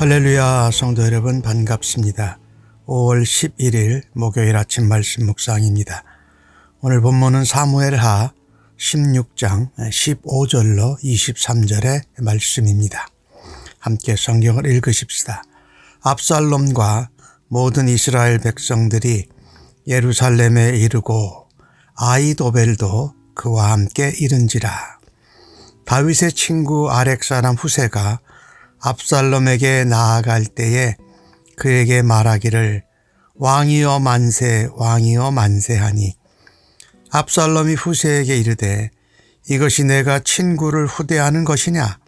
할렐루야 성도 여러분 반갑습니다. 5월 11일 목요일 아침 말씀 묵상입니다. 오늘 본문은 사무엘하 16장 15절로 23절의 말씀입니다. 함께 성경을 읽으십시다. 압살롬과 모든 이스라엘 백성들이 예루살렘에 이르고 아이도벨도 그와 함께 이른지라. 다윗의 친구 아렉 사람 후세가 압살롬에게 나아갈 때에 그에게 말하기를 왕이여 만세 왕이여 만세하니. 압살롬이 후세에게 이르되 이것이 내가 친구를 후대하는 것이냐?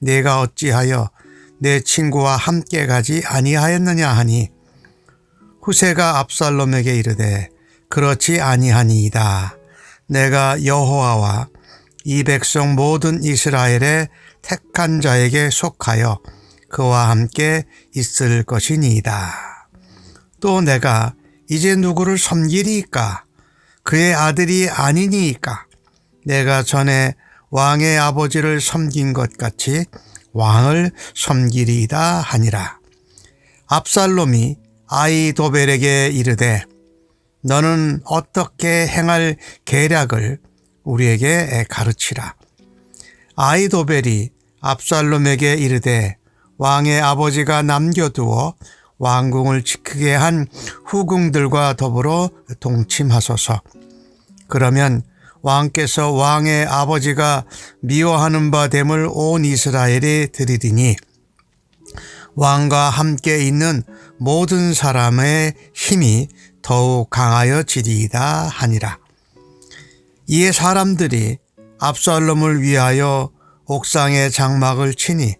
내가 어찌하여 내 친구와 함께 가지 아니하였느냐 하니? 후세가 압살롬에게 이르되 그렇지 아니하니이다. 내가 여호와와 이 백성 모든 이스라엘의 택한 자에게 속하여 그와 함께 있을 것이니이다. 또 내가 이제 누구를 섬기리이까? 그의 아들이 아니니이까? 내가 전에 왕의 아버지를 섬긴 것 같이 왕을 섬기리이다 하니라. 압살롬이 아이도벨에게 이르되 너는 어떻게 행할 계략을 우리에게 가르치라. 아이도벨이 압살롬에게 이르되 왕의 아버지가 남겨두어 왕궁을 지키게 한 후궁들과 더불어 동침하소서. 그러면 왕께서 왕의 아버지가 미워하는 바 됨을 온 이스라엘에 드리리니 왕과 함께 있는 모든 사람의 힘이 더욱 강하여 지리이다 하니라. 이에 사람들이 압살롬을 위하여 옥상에 장막을 치니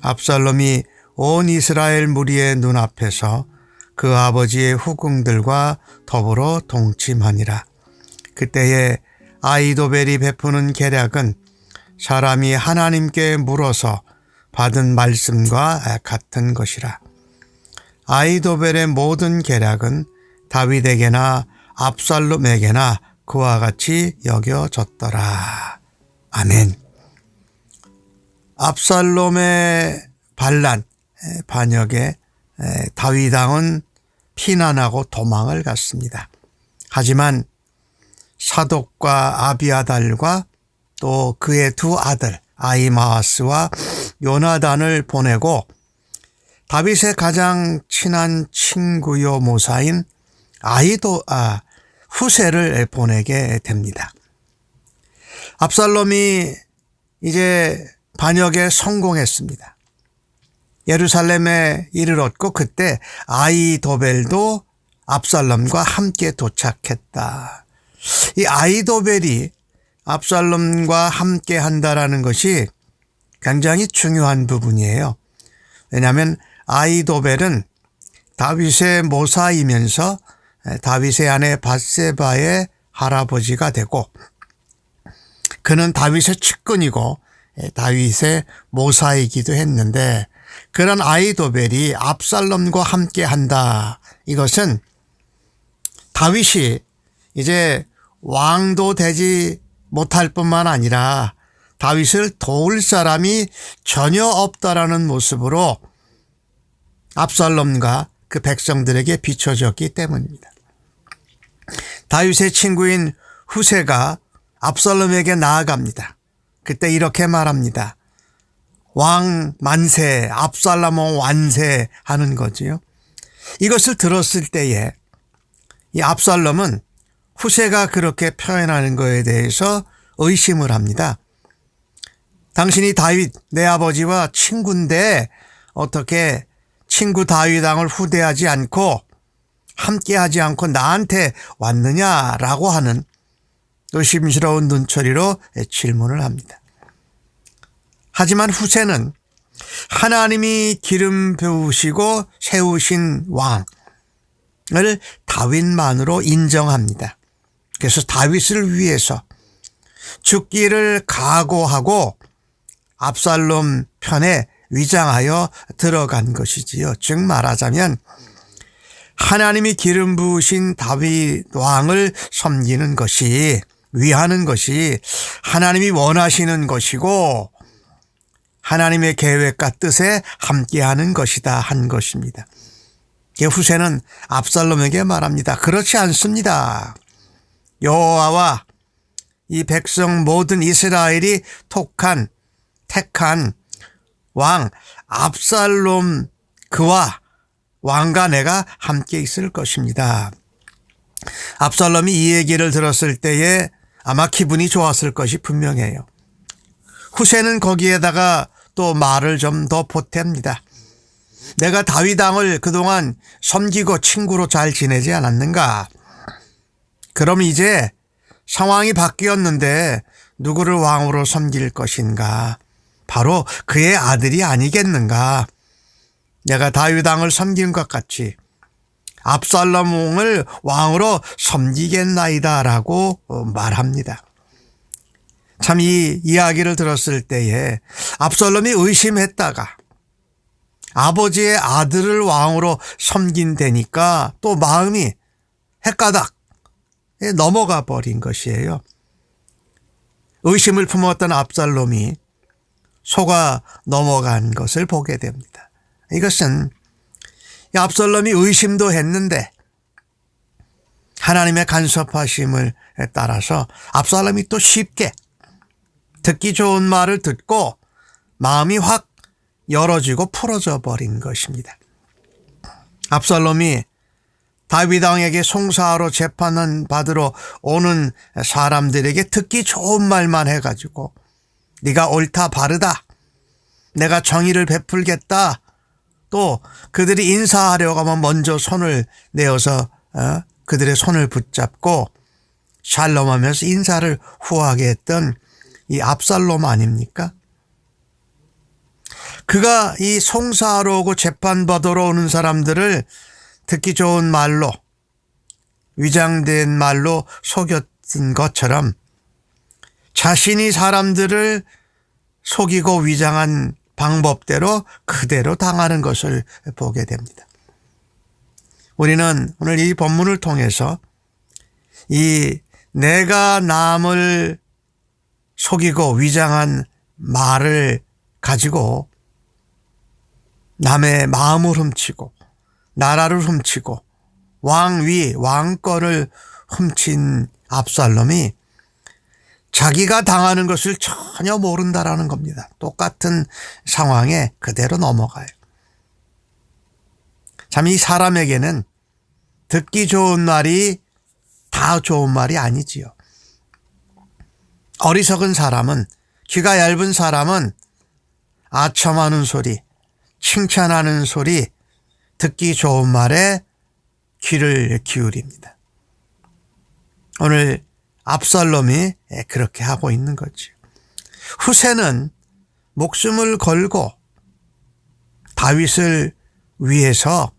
압살롬이 온 이스라엘 무리의 눈앞에서 그 아버지의 후궁들과 더불어 동침하니라. 그때에 아이도벨이 베푸는 계략은 사람이 하나님께 물어서 받은 말씀과 같은 것이라. 아이도벨의 모든 계략은 다윗에게나 압살롬에게나 그와 같이 여겨졌더라. 아멘. 압살롬의 반란, 반역에 다윗왕은 피난하고 도망을 갔습니다. 하지만 사독과 아비아달과 또 그의 두 아들 아이마하스와 요나단을 보내고 다윗의 가장 친한 친구요 모사인 아이도 아 후세를 보내게 됩니다. 압살롬이 이제 반역에 성공했습니다. 예루살렘에 이르렀고 그때 아이도벨도 압살롬과 함께 도착했다. 이 아이도벨이 압살롬과 함께 한다라는 것이 굉장히 중요한 부분이에요. 왜냐하면 아이도벨은 다윗의 모사이면서 다윗의 아내 바세바의 할아버지가 되고 그는 다윗의 측근이고 다윗의 모사이기도 했는데 그런 아이도벨이 압살롬과 함께 한다. 이것은 다윗이 이제 왕도 되지 못할 뿐만 아니라 다윗을 도울 사람이 전혀 없다라는 모습으로 압살롬과 그 백성들에게 비춰졌기 때문입니다. 다윗의 친구인 후세가 압살롬에게 나아갑니다. 그때 이렇게 말합니다. 왕 만세, 압살롬 완세 하는 거지요. 이것을 들었을 때에 이 압살롬은 후세가 그렇게 표현하는 것에 대해서 의심을 합니다. 당신이 다윗 내 아버지와 친구인데 어떻게 친구 다윗왕을 후대하지 않고 함께하지 않고 나한테 왔느냐라고 하는 의심스러운 눈초리로 질문을 합니다. 하지만 후세는 하나님이 기름 부으시고 세우신 왕을 다윗만으로 인정합니다. 그래서 다윗을 위해서 죽기를 각오하고 압살롬 편에 위장하여 들어간 것이지요. 즉 말하자면 하나님이 기름 부으신 다윗 왕을 섬기는 것이 위하는 것이 하나님이 원하시는 것이고 하나님의 계획과 뜻에 함께하는 것이다 한 것입니다. 이 후세는 압살롬에게 말합니다. 그렇지 않습니다. 여호와와 이 백성 모든 이스라엘이 톡한 택한 왕 압살롬 그와 왕과 내가 함께 있을 것입니다. 압살롬이 이 얘기를 들었을 때에 아마 기분이 좋았을 것이 분명해요. 후세는 거기에다가 또 말을 좀 더 보탭니다. 내가 다윗 왕을 그동안 섬기고 친구로 잘 지내지 않았는가? 그럼 이제 상황이 바뀌었는데 누구를 왕으로 섬길 것인가? 바로 그의 아들이 아니겠는가? 내가 다윗 왕을 섬긴 것 같이 압살롬을 왕으로 섬기겠나이다라고 말합니다. 참 이 이야기를 들었을 때에 압살롬이 의심했다가 아버지의 아들을 왕으로 섬긴다니까 또 마음이 헷가닥 넘어가 버린 것이에요. 의심을 품었던 압살롬이 속아 넘어간 것을 보게 됩니다. 이것은 압살롬이 의심도 했는데 하나님의 간섭하심을 따라서 압살롬이 또 쉽게 듣기 좋은 말을 듣고 마음이 확 열어지고 풀어져 버린 것입니다. 압살롬이 다윗 왕에게 송사하러 재판은 받으러 오는 사람들에게 듣기 좋은 말만 해가지고 네가 옳다 바르다 내가 정의를 베풀겠다 또 그들이 인사하려고 하면 먼저 손을 내어서 어? 그들의 손을 붙잡고 샬롬 하면서 인사를 후하게 했던 이 압살롬 아닙니까? 그가 이 송사하러 오고 재판받으러 오는 사람들을 듣기 좋은 말로 위장된 말로 속였던 것처럼 자신이 사람들을 속이고 위장한 방법대로 그대로 당하는 것을 보게 됩니다. 우리는 오늘 이 본문을 통해서 이 내가 남을 속이고 위장한 말을 가지고 남의 마음을 훔치고 나라를 훔치고 왕위 왕권을 훔친 압살롬이 자기가 당하는 것을 전혀 모른다라는 겁니다. 똑같은 상황에 그대로 넘어가요. 참 이 사람에게는 듣기 좋은 말이 다 좋은 말이 아니지요. 어리석은 사람은 귀가 얇은 사람은 아첨하는 소리, 칭찬하는 소리, 듣기 좋은 말에 귀를 기울입니다. 오늘 압살롬이 그렇게 하고 있는 거죠. 후세는 목숨을 걸고 다윗을 위해서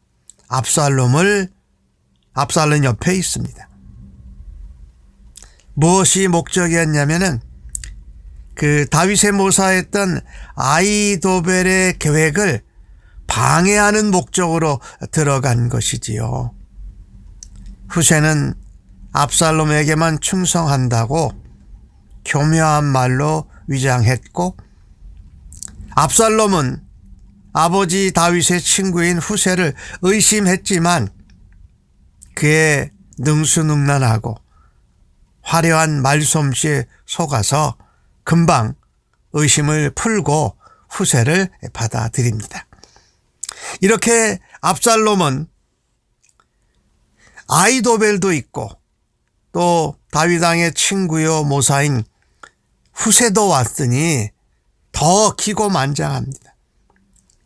압살롬을 압살롬 옆에 있습니다. 무엇이 목적이었냐면은 그 다윗의 모사했던 아이도벨의 계획을 방해하는 목적으로 들어간 것이지요. 후세는 압살롬에게만 충성한다고 교묘한 말로 위장했고 압살롬은 아버지 다윗의 친구인 후세를 의심했지만 그의 능수능란하고 화려한 말솜씨에 속아서 금방 의심을 풀고 후세를 받아들입니다. 이렇게 압살롬은 아이도벨도 있고 또 다윗 왕의 친구요 모사인 후세도 왔으니 더 기고만장합니다.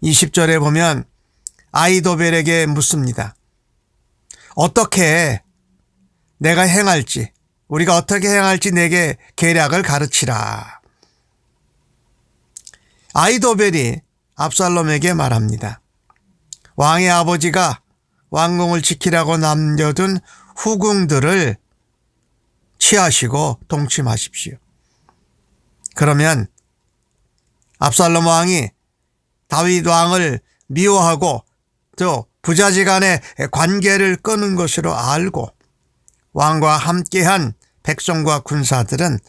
20절에 보면 아이도벨에게 묻습니다. 어떻게 내가 행할지 우리가 어떻게 행할지 내게 계략을 가르치라. 아이도벨이 압살롬에게 말합니다. 왕의 아버지가 왕궁을 지키라고 남겨둔 후궁들을 취하시고 동침하십시오. 그러면 압살롬 왕이 다윗 왕을 미워하고 또 부자지간의 관계를 끊은 것으로 알고 왕과 함께한 백성과 군사들은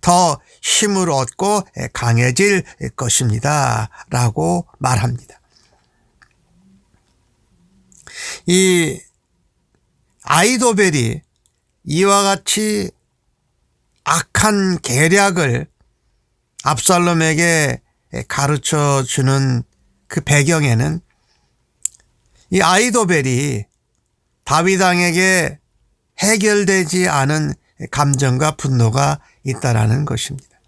더 힘을 얻고 강해질 것입니다. 라고 말합니다. 이 아이도벨이 이와 같이 악한 계략을 압살롬에게 가르쳐 주는 그 배경에는 이 아이도벨이 다윗왕에게 해결되지 않은 감정과 분노가 있다라는 것입니다.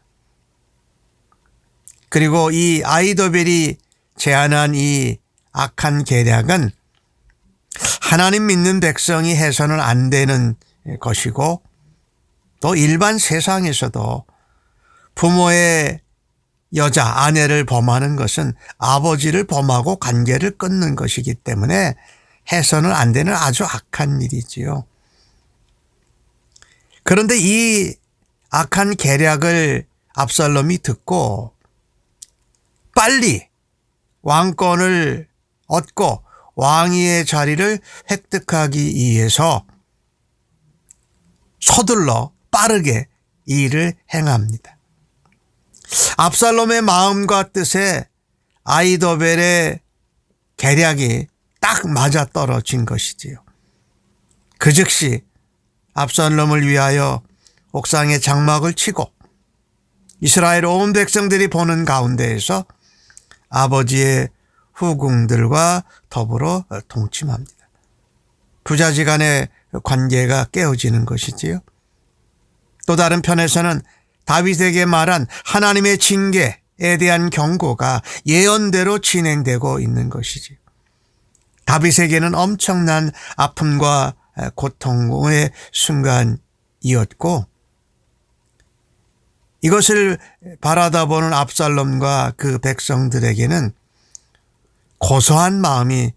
그리고 이 아이도벨이 제안한 이 악한 계략은 하나님 믿는 백성이 해서는 안 되는 것이고 또 일반 세상에서도 부모의 여자, 아내를 범하는 것은 아버지를 범하고 관계를 끊는 것이기 때문에 해서는 안 되는 아주 악한 일이지요. 그런데 이 악한 계략을 압살롬이 듣고 빨리 왕권을 얻고 왕위의 자리를 획득하기 위해서 서둘러 빠르게 일을 행합니다. 압살롬의 마음과 뜻에 아이도벨의 계략이 딱 맞아 떨어진 것이지요. 그 즉시 압살롬을 위하여 옥상에 장막을 치고 이스라엘 온 백성들이 보는 가운데에서 아버지의 후궁들과 더불어 동침합니다. 부자지간의 관계가 깨어지는 것이지요. 또 다른 편에서는 다윗에게 말한 하나님의 징계에 대한 경고가 예언대로 진행되고 있는 것이지요. 다윗에게는 엄청난 아픔과 고통의 순간이었고 이것을 바라다 보는 압살롬과 그 백성들에게는 고소한 마음이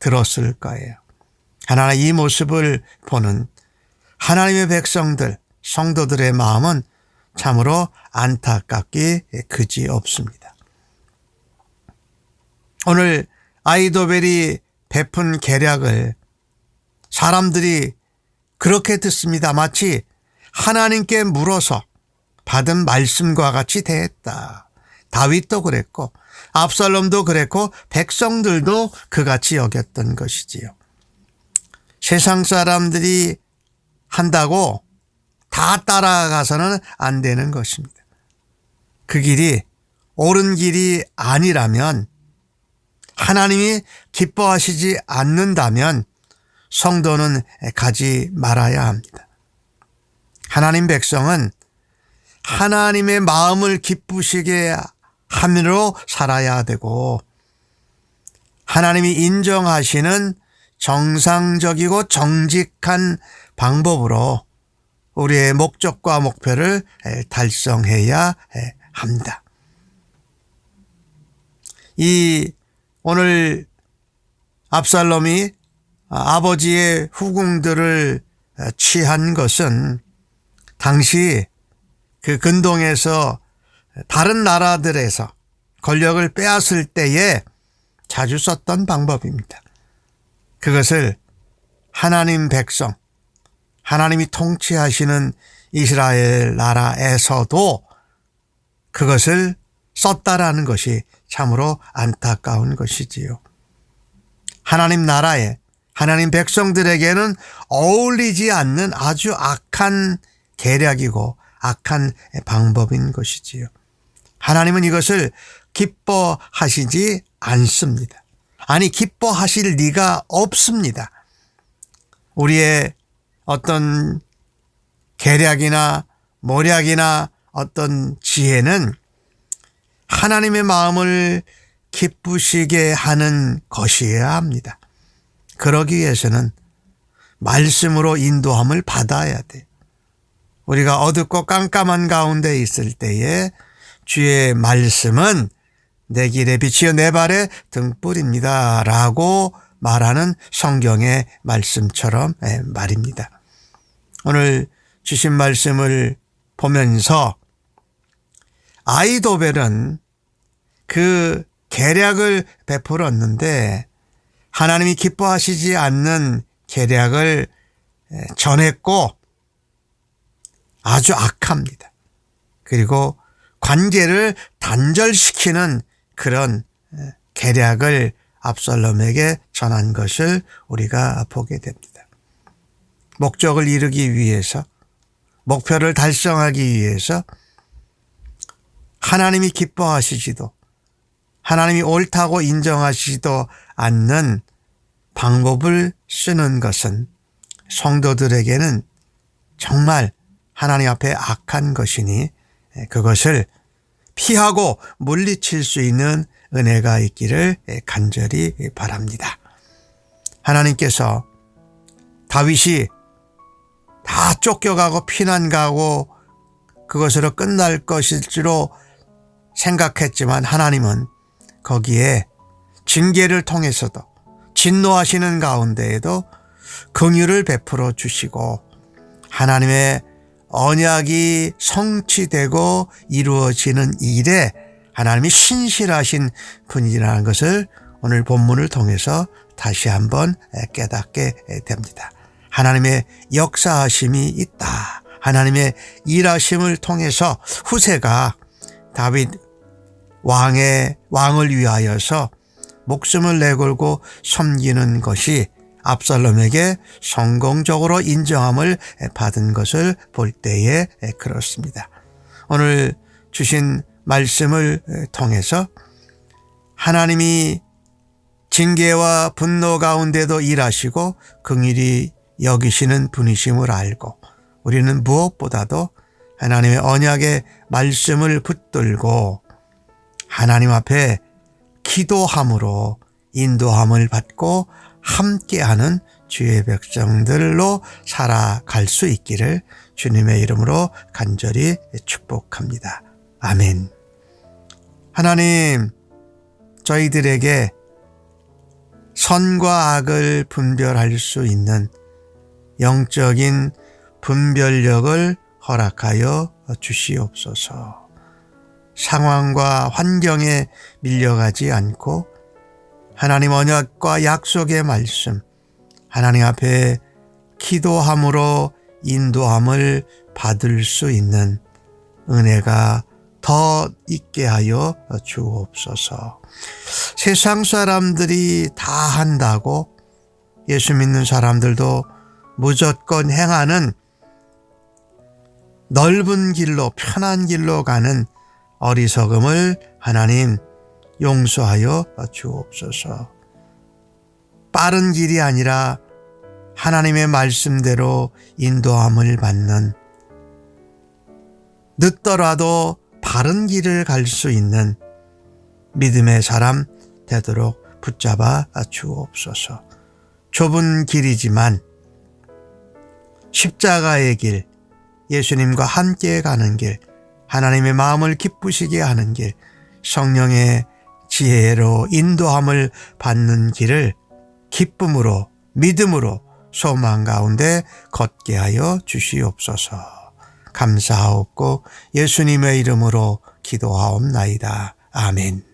들었을 거예요. 하나나 이 모습을 보는 하나님의 백성들, 성도들의 마음은 참으로 안타깝기 그지 없습니다. 오늘 아이도벨이 베푼 계략을 사람들이 그렇게 듣습니다. 마치 하나님께 물어서 받은 말씀과 같이 대했다. 다윗도 그랬고 압살롬도 그랬고 백성들도 그같이 여겼던 것이지요. 세상 사람들이 한다고 다 따라가서는 안 되는 것입니다. 그 길이 옳은 길이 아니라면 하나님이 기뻐하시지 않는다면 성도는 가지 말아야 합니다. 하나님 백성은 하나님의 마음을 기쁘시게 함으로 살아야 되고 하나님이 인정하시는 정상적이고 정직한 방법으로 우리의 목적과 목표를 달성해야 합니다. 이 오늘 압살롬이 아버지의 후궁들을 취한 것은 당시 그 근동에서 다른 나라들에서 권력을 빼앗을 때에 자주 썼던 방법입니다. 그것을 하나님 백성, 하나님이 통치하시는 이스라엘 나라에서도 그것을 썼다라는 것이 참으로 안타까운 것이지요. 하나님 나라에 하나님 백성들에게는 어울리지 않는 아주 악한 계략이고 악한 방법인 것이지요. 하나님은 이것을 기뻐하시지 않습니다. 아니 기뻐하실 리가 없습니다. 우리의 어떤 계략이나 모략이나 어떤 지혜는 하나님의 마음을 기쁘시게 하는 것이어야 합니다. 그러기 위해서는 말씀으로 인도함을 받아야 돼. 우리가 어둡고 깜깜한 가운데 있을 때에 주의 말씀은 내 길에 비치어 내 발에 등불입니다. 라고 말하는 성경의 말씀처럼 예, 말입니다. 오늘 주신 말씀을 보면서 아이도벨은 그 계략을 베풀었는데 하나님이 기뻐하시지 않는 계략을 예, 전했고 아주 악합니다. 그리고 관계를 단절시키는 그런 계략을 압살롬에게 전한 것을 우리가 보게 됩니다. 목적을 이루기 위해서 목표를 달성하기 위해서 하나님이 기뻐하시지도 하나님이 옳다고 인정하시지도 않는 방법을 쓰는 것은 성도들에게는 정말 하나님 앞에 악한 것이니 그것을 피하고 물리칠 수 있는 은혜가 있기를 간절히 바랍니다. 하나님께서 다윗이 다 쫓겨가고 피난 가고 그것으로 끝날 것일지로 생각했지만 하나님은 거기에 징계를 통해서도 진노하시는 가운데에도 긍휼을 베풀어 주시고 하나님의 언약이 성취되고 이루어지는 일에 하나님이 신실하신 분이라는 것을 오늘 본문을 통해서 다시 한번 깨닫게 됩니다. 하나님의 역사하심이 있다. 하나님의 일하심을 통해서 후세가 다윗 왕의 왕을 위하여서 목숨을 내걸고 섬기는 것이 압살롬에게 성공적으로 인정함을 받은 것을 볼 때에 그렇습니다. 오늘 주신 말씀을 통해서 하나님이 징계와 분노 가운데도 일하시고 긍일이 여기시는 분이심을 알고 우리는 무엇보다도 하나님의 언약의 말씀을 붙들고 하나님 앞에 기도함으로 인도함을 받고 함께하는 주의 백성들로 살아갈 수 있기를 주님의 이름으로 간절히 축복합니다. 아멘. 하나님, 저희들에게 선과 악을 분별할 수 있는 영적인 분별력을 허락하여 주시옵소서. 상황과 환경에 밀려가지 않고 하나님 언약과 약속의 말씀, 하나님 앞에 기도함으로 인도함을 받을 수 있는 은혜가 더 있게 하여 주옵소서. 세상 사람들이 다 한다고 예수 믿는 사람들도 무조건 행하는 넓은 길로 편한 길로 가는 어리석음을 하나님 용서하여 주옵소서. 빠른 길이 아니라 하나님의 말씀대로 인도함을 받는 늦더라도 바른 길을 갈 수 있는 믿음의 사람 되도록 붙잡아 주옵소서. 좁은 길이지만 십자가의 길, 예수님과 함께 가는 길, 하나님의 마음을 기쁘시게 하는 길, 성령의 지혜로 인도함을 받는 길을 기쁨으로, 믿음으로, 소망 가운데 걷게 하여 주시옵소서. 감사하옵고 예수님의 이름으로 기도하옵나이다. 아멘.